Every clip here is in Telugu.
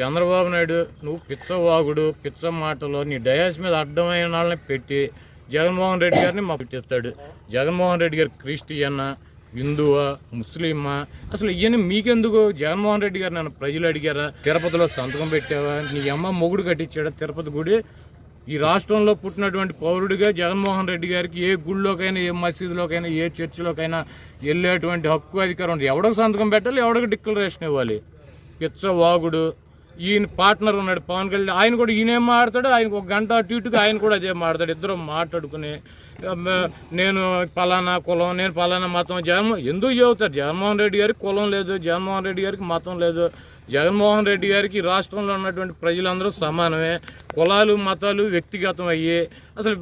చంద్రబాబు నాయుడు నువ్వు పిచ్చవాగుడు పిచ్చ మాటలు నీ డయాస్ మీద అడ్డమైన వాళ్ళని పెట్టి జగన్మోహన్ రెడ్డి గారిని మా పెట్టిస్తాడు. జగన్మోహన్ రెడ్డి గారు క్రిస్టియన్నా హిందువా ముస్లిమా? అసలు ఇవన్నీ మీకెందుకు? జగన్మోహన్ రెడ్డి గారు నన్ను ప్రజలు అడిగారా? తిరుపతిలో సంతకం పెట్టావా? నీ అమ్మ మొగుడు కట్టించాడా తిరుపతి గుడి? ఈ రాష్ట్రంలో పుట్టినటువంటి పౌరుడిగా జగన్మోహన్ రెడ్డి గారికి ఏ గుళ్ళోకైనా ఏ మసీదులోకైనా ఏ చర్చిలోకైనా వెళ్ళేటువంటి హక్కు అధికారం ఉంది. ఎవడకు సంతకం పెట్టాలి? ఎవడకు డిక్లరేషన్ ఇవ్వాలి? పిచ్చ వాగుడు ఈయన పార్ట్నర్ ఉన్నాడు పవన్ కళ్యాణ్. ఆయన కూడా ఈయనేం మాట్లాడతాడు? ఆయనకు ఒక గంట అటు ఇటుగా ఆయన కూడా అదే మాడతాడు ఇద్దరు మాట్లాడుకుని నేను పలానా కులం నేను పలానా మతం జగన్మో ఎందుకు చెబుతారు? జగన్మోహన్ రెడ్డి గారికి కులం లేదు జగన్మోహన్ రెడ్డి గారికి మతం లేదు. జగన్మోహన్ రెడ్డి గారికి రాష్ట్రంలో ఉన్నటువంటి ప్రజలందరూ సమానమే. కులాలు మతాలు వ్యక్తిగతం అయ్యి. అసలు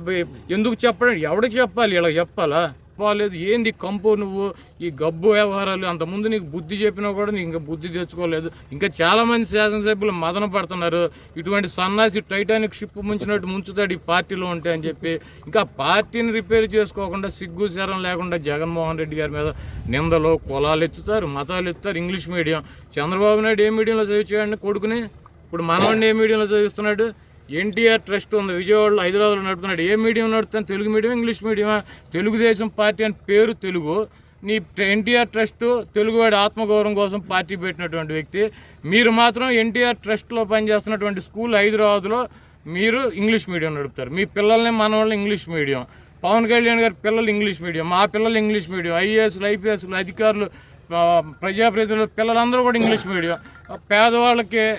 ఎందుకు చెప్పడం? ఎవడికి చెప్పాలి? ఇలా చెప్పాలా? చెప్పలేదు. ఏంది కంపు నువ్వు? ఈ గబ్బు వ్యవహారాలు అంత ముందు నీకు బుద్ధి చెప్పినా కూడా నీకు ఇంకా బుద్ధి తెచ్చుకోలేదు. ఇంకా చాలామంది శాసనసభ్యులు మదన పడుతున్నారు. ఇటువంటి సన్నాసి టైటానిక్ షిప్ ముంచినట్టు ముంచుతాడు ఈ పార్టీలో ఉంటే అని చెప్పి. ఇంకా పార్టీని రిపేర్ చేసుకోకుండా సిగ్గు శరం లేకుండా జగన్మోహన్ రెడ్డి గారి మీద నిందలు కులాలు ఎత్తుతారు మతాలు ఎత్తుతారు. English medium. చంద్రబాబు నాయుడు ఏ మీడియంలో చదివించాడండి కొడుకుని? ఇప్పుడు మనవాడిని ఏ మీడియంలో చదివిస్తున్నాడు? ఎన్టీఆర్ ట్రస్ట్ ఉంది. విజయవాడలో హైదరాబాద్లో నడుపుతున్నాడు. ఏ మీడియం నడుపుతాను? తెలుగు మీడియం ఇంగ్లీష్ మీడియమా? తెలుగుదేశం పార్టీ అని పేరు తెలుగు. నీ ఎన్టీఆర్ ట్రస్ట్ తెలుగువాడి ఆత్మగౌరవం కోసం పార్టీ పెట్టినటువంటి వ్యక్తి. మీరు మాత్రం ఎన్టీఆర్ ట్రస్ట్లో పనిచేస్తున్నటువంటి స్కూల్ హైదరాబాద్లో మీరు ఇంగ్లీష్ మీడియం నడుపుతారు. మీ పిల్లల్ని మన వాళ్ళని ఇంగ్లీష్ మీడియం. పవన్ కళ్యాణ్ గారి పిల్లలు ఇంగ్లీష్ మీడియం. మా పిల్లలు ఇంగ్లీష్ మీడియం. ఐఏఎస్లు ఐపీఎస్లు అధికారులు ప్రజాప్రతినిధులు పిల్లలందరూ కూడా ఇంగ్లీష్ మీడియం. పేదవాళ్ళకి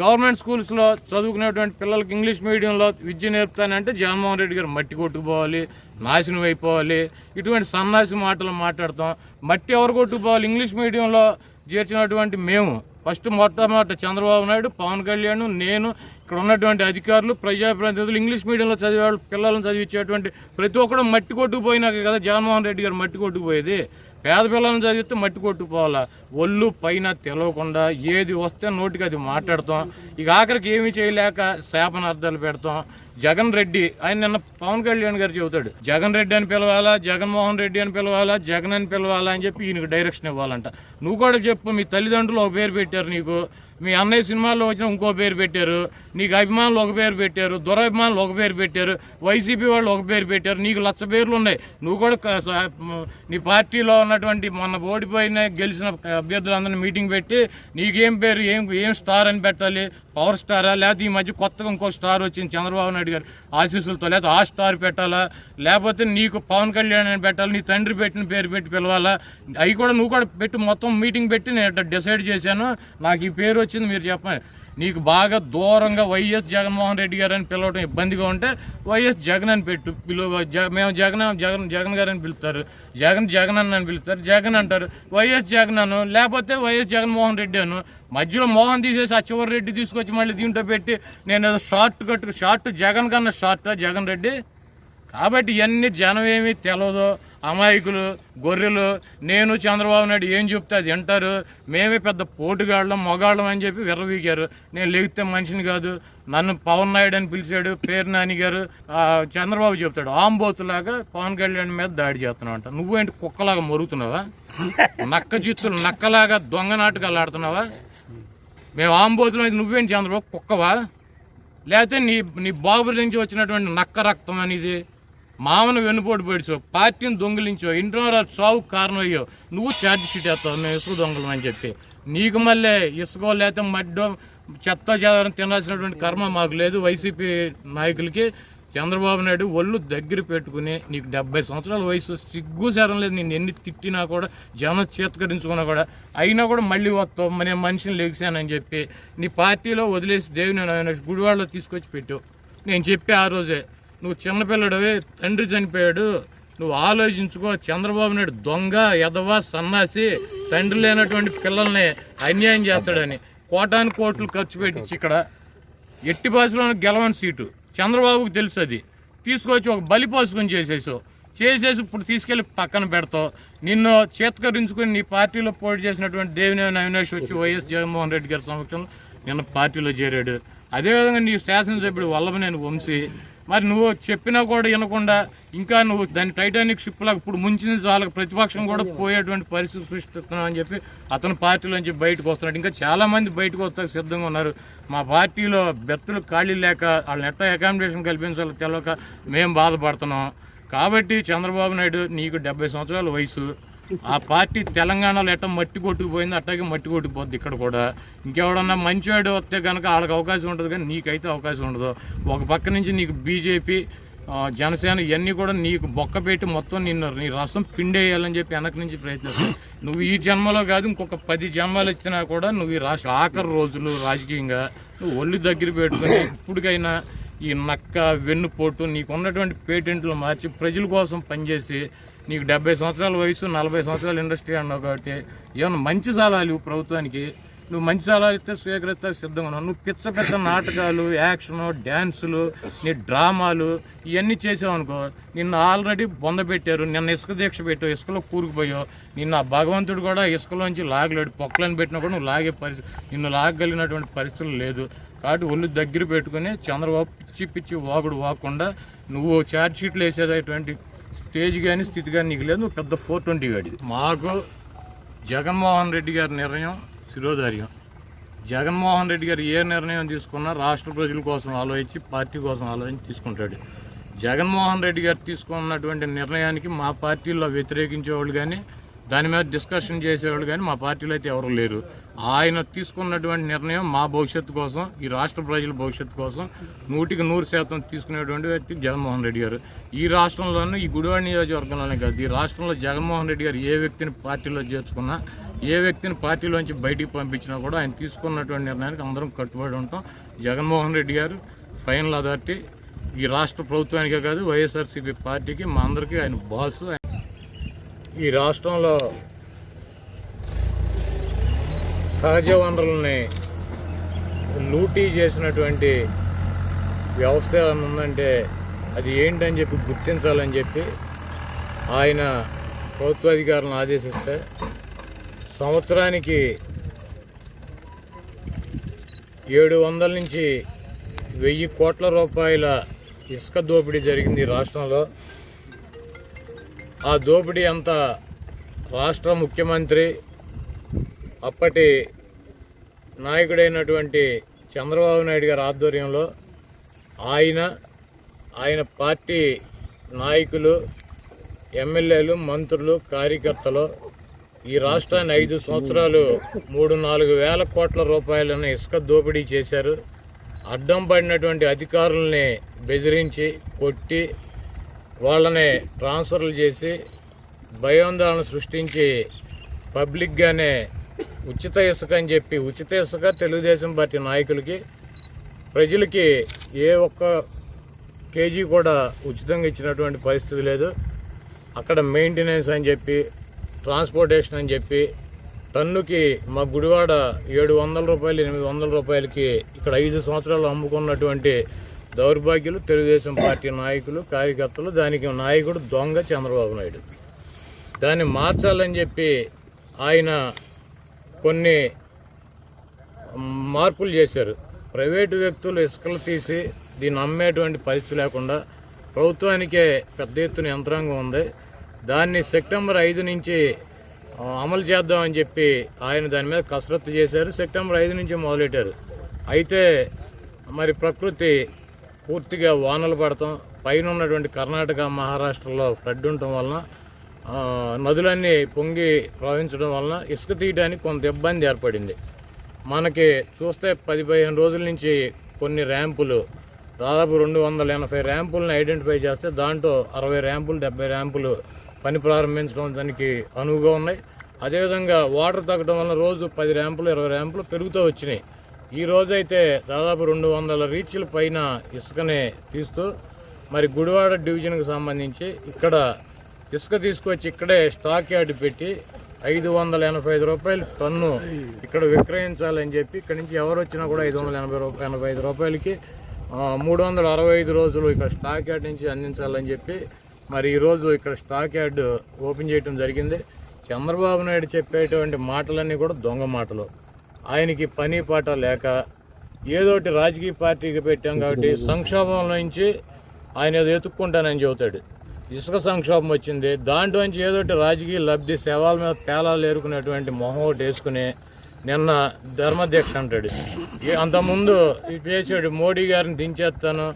గవర్నమెంట్ స్కూల్స్లో చదువుకునేటువంటి పిల్లలకి ఇంగ్లీష్ మీడియంలో విద్య నేర్పుతానంటే జగన్మోహన్ రెడ్డి గారు మట్టి కొట్టుకుపోవాలి నాశనం అయిపోవాలి. ఇటువంటి సన్నాసి మాటలు మాట్లాడతాం. మట్టి ఎవరు కొట్టుకుపోవాలి? ఇంగ్లీష్ మీడియంలో చేర్చినటువంటి మేము. ఫస్ట్ మొట్టమొదట చంద్రబాబు నాయుడు పవన్ కళ్యాణ్ నేను ఇక్కడ ఉన్నటువంటి అధికారులు ప్రజాప్రతినిధులు ఇంగ్లీష్ మీడియంలో చదివే పిల్లలను చదివించేటువంటి ప్రతి ఒక్కరు మట్టి కొట్టుకుపోయినాక కదా జగన్మోహన్ రెడ్డి గారు మట్టి కొట్టుకుపోయేది. పేద పిల్లలను చదివితే మట్టి కొట్టుకుపోవాలా? ఒళ్ళు పైన తెలవకుండా ఏది వస్తే నోటికి అది మాట్లాడతాం. ఇక ఆఖరికి ఏమీ చేయలేక శాపనార్థాలు పెడతాం. జగన్ రెడ్డి ఆయన నిన్న పవన్ కళ్యాణ్ గారు చెబుతాడు జగన్ రెడ్డి అని పిలవాలా జగన్మోహన్ రెడ్డి అని పిలవాలా జగన్ అని పిలవాలా అని చెప్పి ఈయనకు డైరెక్షన్ ఇవ్వాలంట. నువ్వు కూడా చెప్పు మీ తల్లిదండ్రులు ఒక పేరు పెట్టారు నీకు మీ అన్నయ్య సినిమాల్లో వచ్చిన ఇంకో పేరు పెట్టారు నీకు అభిమానులు ఒక పేరు పెట్టారు దురభిమానులు ఒక పేరు పెట్టారు వైసీపీ వాళ్ళు ఒక పేరు పెట్టారు నీకు లక్ష పేర్లు ఉన్నాయి. నువ్వు కూడా నీ పార్టీలో ఉన్నటువంటి మొన్న ఓడిపోయిన గెలిచిన అభ్యర్థులందరినీ మీటింగ్ పెట్టి నీకేం పేరు ఏం ఏం స్టార్ అని పెట్టాలి పవర్ స్టారా లేకపోతే ఈ మధ్య కొత్తగా ఇంకో స్టార్ వచ్చింది చంద్రబాబు నాయుడు గారు ఆశీస్సులతో లేదా ఆ స్టార్ పెట్టాలా? లేకపోతే నీకు పవన్ కళ్యాణ్ అని పెట్టాలి? నీ తండ్రి పెట్టిన పేరు పెట్టి పిలవాలా? అవి కూడా నువ్వు కూడా పెట్టి మొత్తం మీటింగ్ పెట్టి నేను డిసైడ్ చేశాను. నాకు ఈ పేరు వచ్చింది మీరు చెప్పండి. నీకు బాగా దూరంగా వైఎస్ జగన్మోహన్ రెడ్డి గారు అని పిలవడం ఇబ్బందిగా ఉంటే వైఎస్ జగన్ అని పెట్టు పిలువ మేము జగన్ జగన్ జగన్ గారు అని పిలుస్తారు జగన్ జగన్ అని పిలుస్తారు జగన్ అంటారు. వైఎస్ జగన్ అను లేకపోతే వైఎస్ జగన్మోహన్ రెడ్డి అను. మధ్యలో మోహన్ తీసేసి ఆ చివరి రెడ్డి తీసుకొచ్చి మళ్ళీ దీంట్లో పెట్టి నేను ఏదో షార్ట్ కట్ షార్ట్ జగన్ కన్నా షార్ట్ జగన్ రెడ్డి? కాబట్టి ఇవన్నీ జనం ఏమీ తెలియదు అమాయకులు గొర్రెలు నేను చంద్రబాబు నాయుడు ఏం చెప్తే అది వింటారు. మేమే పెద్ద పోటుగాళ్ళం మొగాళ్ళం అని చెప్పి విర్రవీగారు. నేను లేగితే మనిషిని కాదు. నన్ను పవన్ నాయుడు అని పిలిచాడు పేరు నాని గారు. చంద్రబాబు చెప్తాడు ఆంబోతులాగా పవన్ కళ్యాణ్ మీద దాడి చేస్తున్నావు అంట నువ్వేంటి కుక్కలాగా మరుగుతున్నావా? నక్క చిత్తులు నక్కలాగా దొంగ నాటకాలు ఆడుతున్నావా? మేము ఆంబోతులు అయితే నువ్వేంటి చంద్రబాబు కుక్కవా? లేకపోతే నీ నీ బాబు నుంచి వచ్చినటువంటి నక్క రక్తం అనేది మామను వెన్నుపోటు పడిచావు పార్టీని దొంగిలించో ఇంట్లో చావు కారణం అయ్యో నువ్వు ఛార్జ్ షీట్ వేస్తావు మేము ఇసుక దొంగలం అని చెప్పి. నీకు మళ్ళీ ఇసుకో లేకపోతే మడ్డో చెత్త చేదారం తినాల్సినటువంటి కర్మ మాకు లేదు. వైసీపీ నాయకులకి చంద్రబాబు నాయుడు ఒళ్ళు దగ్గర పెట్టుకుని నీకు డెబ్బై సంవత్సరాల వయసు సిగ్గు శరం లేదు. నేను ఎన్ని తిట్టినా కూడా జనం చేతకరించుకున్నా కూడా అయినా కూడా మళ్ళీ వస్తావు. మన మనిషిని లెగిశానని చెప్పి నీ పార్టీలో వదిలేసి దేవుని గుడివాడలో తీసుకొచ్చి పెట్టావు నేను చెప్పి ఆ రోజే నువ్వు చిన్నపిల్లడవే తండ్రి చనిపోయాడు నువ్వు ఆలోచించుకో చంద్రబాబు నాయుడు దొంగ ఎదవ సన్నాసి తండ్రి లేనటువంటి పిల్లల్ని అన్యాయం చేస్తాడని. కోటాను కోట్లు ఖర్చు పెట్టించి ఇక్కడ ఎట్టి బస్సులో గెలవని సీటు. చంద్రబాబుకు తెలుసు అది. తీసుకొచ్చి ఒక బలి పోసుకొని చేసేసావు. చేసేసి ఇప్పుడు తీసుకెళ్ళి పక్కన పెడతావు. నిన్ను చేతకరించుకుని నీ పార్టీలో పోటీ చేసినటువంటి దేవినేని అవినాష్ వచ్చి వైఎస్ జగన్మోహన్ రెడ్డి గారి సమక్షంలో నిన్న పార్టీలో చేరాడు. అదేవిధంగా నీ శాసనసభ్యుడు వల్లభనేని వంశీ మరి నువ్వు చెప్పినా కూడా వినకుండా ఇంకా నువ్వు దాని టైటానిక్ షిప్ లాగా ఇప్పుడు ముంచిన వాళ్ళకి ప్రతిపక్షం కూడా పోయేటువంటి పరిస్థితి సృష్టిస్తున్నావు అని చెప్పి అతను పార్టీలోంచి బయటకు వస్తున్నాడు. ఇంకా చాలా మంది బయటకు వస్తాకు సిద్ధంగా ఉన్నారు. మా పార్టీలో బెత్తలు ఖాళీ లేక వాళ్ళ నెట్ట అకామిడేషన్ కల్పించాలో తెలియక మేము బాధపడుతున్నాం. కాబట్టి చంద్రబాబు నాయుడు నీకు డెబ్బై సంవత్సరాల వయసు. ఆ పార్టీ తెలంగాణలో ఎట్ట మట్టి కొట్టుకుపోయింది అట్టాగే మట్టి కొట్టుకుపోద్ది ఇక్కడ కూడా. ఇంకెవడన్నా మంచివాడు వస్తే కనుక వాళ్ళకి అవకాశం ఉంటుంది కానీ నీకైతే అవకాశం ఉండదు. ఒక పక్క నుంచి నీకు బీజేపీ జనసేన ఇవన్నీ కూడా నీకు బొక్క పెట్టి మొత్తం నిన్ను నీ రసం పిండేయాలని చెప్పి వెనక నుంచి ప్రయత్నిస్తావు నువ్వు ఈ జన్మలో కాదు ఇంకొక పది జన్మలు ఇచ్చినా కూడా నువ్వు ఈ రాష్ట్ర ఆఖరి రోజులు రాజకీయంగా నువ్వు ఒళ్ళు దగ్గర పెట్టుకుని ఇప్పటికైనా ఈ నక్క వెన్నుపోటు నీకు ఉన్నటువంటి పేటెంట్లు మార్చి ప్రజల కోసం పనిచేసి నీకు డెబ్బై సంవత్సరాల వయసు నలభై సంవత్సరాల ఇండస్ట్రీ అన్నావు కాబట్టి ఏమన్నా మంచి సలహాలు ఇవ్వు ప్రభుత్వానికి? నువ్వు మంచి సలహాలు ఇస్తే స్వీకరిస్తా సిద్ధంగా ఉన్నావు. నువ్వు పిచ్చ పిచ్చ నాటకాలు యాక్షను డ్యాన్సులు నీ డ్రామాలు ఇవన్నీ చేసావనుకో నిన్ను ఆల్రెడీ బొంద పెట్టారు నిన్న ఇసుక దీక్ష పెట్టావు ఇసుకలో కూరుకుపోయావు. నిన్న ఆ భగవంతుడు కూడా ఇసుకలోంచి లాగలేడు. పొక్కలను పెట్టినా కూడా నువ్వు లాగే పరిస్థితి నిన్ను లాగగలిగినటువంటి పరిస్థితులు లేదు. కాబట్టి ఒళ్ళు దగ్గర పెట్టుకుని చంద్రబాబు పిచ్చి పిచ్చి వాగుడు వాకుండా నువ్వు ఛార్జ్ షీట్లు వేసేటటువంటి స్టేజ్ కానీ స్థితి కానీ నీకు లేదు. పెద్ద ఫోర్ ట్వంటీ గాడి మాకు జగన్మోహన్ రెడ్డి గారి నిర్ణయం శిరోధార్యం. జగన్మోహన్ రెడ్డి గారు ఏ నిర్ణయం తీసుకున్నా రాష్ట్ర ప్రజల కోసం ఆలోచించి పార్టీ కోసం ఆలోచించి తీసుకుంటాడు. జగన్మోహన్ రెడ్డి గారు తీసుకున్నటువంటి నిర్ణయానికి మా పార్టీలో వ్యతిరేకించేవాళ్ళు కానీ దాని మీద డిస్కషన్ చేసేవాళ్ళు కానీ మా పార్టీలో అయితే ఎవరు లేరు. ఆయన తీసుకున్నటువంటి నిర్ణయం మా భవిష్యత్తు కోసం ఈ రాష్ట్ర ప్రజల భవిష్యత్తు కోసం నూటికి నూరు శాతం తీసుకునేటువంటి వ్యక్తి జగన్మోహన్ రెడ్డి గారు. ఈ రాష్ట్రంలోనూ ఈ గుడివాడ నియోజకవర్గంలోనే కాదు ఈ రాష్ట్రంలో జగన్మోహన్ రెడ్డి గారు ఏ వ్యక్తిని పార్టీలో చేర్చుకున్నా ఏ వ్యక్తిని పార్టీలోంచి బయటికి పంపించినా కూడా ఆయన తీసుకున్నటువంటి నిర్ణయానికి అందరం కట్టుబడి ఉంటాం. జగన్మోహన్ రెడ్డి గారు ఫైనల్ అథారిటీ ఈ రాష్ట్ర ప్రభుత్వానికే కాదు వైఎస్ఆర్సీపీ పార్టీకి మా అందరికీ ఆయన బాసు. ఈ రాష్ట్రంలో సహజ వనరుల్ని లూటీ చేసినటువంటి వ్యవస్థ ఏమైనా ఉందంటే అది ఏంటని చెప్పి గుర్తించాలని చెప్పి ఆయన ప్రభుత్వాధికారులను ఆదేశిస్తే సంవత్సరానికి ఏడు వందల నుంచి వెయ్యి కోట్ల రూపాయల ఇసుక దోపిడీ జరిగింది రాష్ట్రంలో. ఆ దోపిడీ అంతా రాష్ట్ర ముఖ్యమంత్రి అప్పటి నాయకుడైనటువంటి చంద్రబాబు నాయుడు గారి ఆధ్వర్యంలో ఆయన ఆయన పార్టీ నాయకులు ఎమ్మెల్యేలు మంత్రులు కార్యకర్తలు ఈ రాష్ట్రాన్ని ఐదు సంవత్సరాలు మూడు నాలుగు వేల కోట్ల రూపాయలను ఇసుక దోపిడీ చేశారు. అడ్డం పడినటువంటి అధికారుల్ని బెదిరించి కొట్టి వాళ్ళని ట్రాన్స్ఫర్లు చేసి భయోందోళన సృష్టించి పబ్లిక్గానే ఉచిత ఇసుక అని చెప్పి ఉచిత ఇసుక తెలుగుదేశం పార్టీ నాయకులకి ప్రజలకి ఏ ఒక్క కేజీ కూడా ఉచితంగా ఇచ్చినటువంటి పరిస్థితి లేదు. అక్కడ మెయింటెనెన్స్ అని చెప్పి ట్రాన్స్పోర్టేషన్ అని చెప్పి టన్నుకి మా గుడివాడ ఏడు వందల రూపాయలు ఎనిమిది వందల రూపాయలకి ఇక్కడ ఐదు సంవత్సరాలు అమ్ముకున్నటువంటి దౌర్భాగ్యులు తెలుగుదేశం పార్టీ నాయకులు కార్యకర్తలు దానికి నాయకుడు దొంగ చంద్రబాబు నాయుడు. దాన్ని మార్చాలని చెప్పి ఆయన కొన్ని మార్పులు చేశారు. ప్రైవేటు వ్యక్తులు ఇసుకలు తీసి దీన్ని అమ్మేటువంటి పరిస్థితి లేకుండా ప్రభుత్వానికే పెద్ద ఎత్తున యంత్రాంగం ఉంది. దాన్ని సెప్టెంబర్ ఐదు నుంచి అమలు చేద్దామని చెప్పి ఆయన దాని మీద కసరత్తు చేశారు. సెప్టెంబర్ ఐదు నుంచి మొదలెట్టారు. అయితే మరి ప్రకృతి పూర్తిగా వానలు పడటం పైన ఉన్నటువంటి కర్ణాటక మహారాష్ట్రలో ఫ్లడ్ ఉండటం వలన నదులన్నీ పొంగి ప్రవహించడం వలన ఇసుక తీయడానికి కొంత ఇబ్బంది ఏర్పడింది. మనకి చూస్తే పది పదిహేను రోజుల నుంచి కొన్ని ర్యాంపులు దాదాపు రెండు వందల ఎనభై ర్యాంపులను ఐడెంటిఫై చేస్తే దాంట్లో అరవై ర్యాంపులు డెబ్బై ర్యాంపులు పని ప్రారంభించడం దానికి అనువుగా ఉన్నాయి. అదేవిధంగా వాటర్ తగ్గడం వల్ల రోజు పది ర్యాంపులు ఇరవై ర్యాంపులు పెరుగుతూ వచ్చినాయి. ఈ రోజైతే దాదాపు రెండు వందల రీచ్ల పైన ఇసుకనే తీస్తూ మరి గుడివాడ డివిజన్కి సంబంధించి ఇక్కడ ఇసుక తీసుకొచ్చి ఇక్కడే స్టాక్ యార్డ్ పెట్టి ఐదు వందల ఎనభై ఐదు రూపాయలు టన్ను ఇక్కడ విక్రయించాలని చెప్పి ఇక్కడ నుంచి ఎవరు వచ్చినా కూడా ఐదు వందల ఎనభై రూపాయలు ఎనభై ఐదు రూపాయలకి మూడు వందల అరవై ఐదు రోజులు ఇక్కడ స్టాక్ యార్డ్ నుంచి అందించాలని చెప్పి మరి ఈరోజు ఇక్కడ స్టాక్ యార్డ్ ఓపెన్ చేయడం జరిగింది. చంద్రబాబు నాయుడు చెప్పేటువంటి మాటలన్నీ కూడా దొంగ మాటలు. ఆయనకి పని పాట లేక ఏదోటి రాజకీయ పార్టీకి పెట్టాం కాబట్టి సంక్షోభం నుంచి ఆయన ఏదో ఎత్తుక్కుంటానని చెబుతాడు. ఇసుక సంక్షోభం వచ్చింది. దాంట్లోంచి ఏదో రాజకీయ లబ్ధి శవాల మీద పేలాలు ఏరుకునేటువంటి మొహం ఒకటి వేసుకుని నిన్న ధర్మధ్యక్ష అంటాడు. అంతకుముందు చేసాడు మోడీ గారిని దించేస్తాను.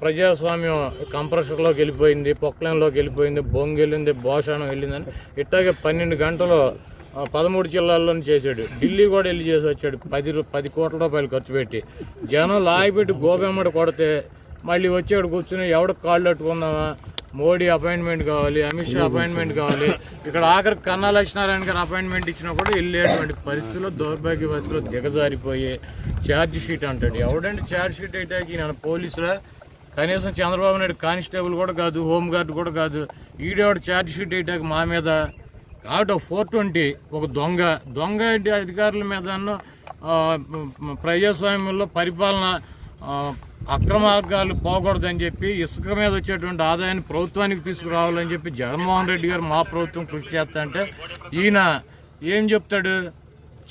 ప్రజాస్వామ్యం కంప్రెషర్లోకి వెళ్ళిపోయింది పొక్లైన్లోకి వెళ్ళిపోయింది బొంగు వెళ్ళింది భోషణం వెళ్ళిందని ఇట్టాగే పన్నెండు గంటలు పదమూడు జిల్లాల్లోనే చేశాడు. ఢిల్లీ కూడా వెళ్ళి చేసి వచ్చాడు. పది పది కోట్ల రూపాయలు ఖర్చు పెట్టి. జనం లాగిపెట్టి గోబెమ్మడి కొడితే మళ్ళీ వచ్చాడు కూర్చుని ఎవడ కాళ్ళు అట్టుకుందామా మోడీ అపాయింట్మెంట్ కావాలి అమిత్ షా అపాయింట్మెంట్ కావాలి. ఇక్కడ ఆఖరి కన్నా లక్ష్మీనారాయణ గారు అపాయింట్మెంట్ ఇచ్చినా కూడా వెళ్ళేటువంటి పరిస్థితుల్లో దౌర్భాగ్య పరిస్థితుల్లో దిగజారిపోయి ఛార్జ్ షీట్ అంటాడు. ఎవడంటే ఛార్జ్ షీట్ అయితే ఈయన పోలీసులా? కనీసం చంద్రబాబు నాయుడు కానిస్టేబుల్ కూడా కాదు హోమ్ గార్డ్ కూడా కాదు. ఈడేవాడు ఛార్జ్ షీట్ అయితే మా మీద? కాబట్టి ఫోర్ ట్వంటీ ఒక దొంగ. దొంగ అధికారుల మీద ప్రజాస్వామ్యంలో పరిపాలన అక్రమార్గాలు పోకూడదని చెప్పి ఇసుక మీద వచ్చేటువంటి ఆదాయాన్ని ప్రభుత్వానికి తీసుకురావాలని చెప్పి జగన్మోహన్ రెడ్డి గారు మా ప్రభుత్వం కృషి చేస్తా అంటే ఈయన ఏం చెప్తాడు?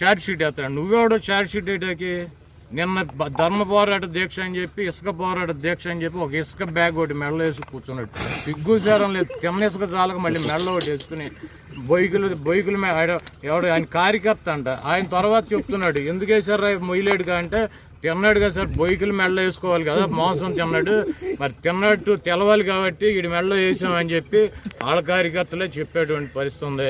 ఛార్జ్ షీట్ వేస్తాడు. నువ్వెవడో ఛార్జ్ షీట్ వేయటానికి? నిన్న ధర్మ పోరాట దీక్ష అని చెప్పి ఇసుక పోరాట దీక్ష అని చెప్పి ఒక ఇసుక బ్యాగ్ ఒకటి మెడలో వేసి కూర్చున్నాడు. సిగ్గుసారం లేదు. తిన్న ఇసుక చాలక మళ్ళీ మెడలో ఒకటి వేసుకుని బొయ్కులు బొయ్కుల మీద ఆడ- ఎవడు ఆయన కార్యకర్త అంట. ఆయన తర్వాత చెప్తున్నాడు. ఎందుకు వేసారా మొయ్యలేడుగా అంటే తిన్నాడుగా సార్ బొయ్కులు మెడలో వేసుకోవాలి కదా మాంసం తిన్నాడు. మరి తిన్నట్టు తెలవాలి కాబట్టి వీడి మెడలో వేసామని చెప్పి వాళ్ళ కార్యకర్తలే చెప్పేటువంటి పరిస్థితి ఉంది.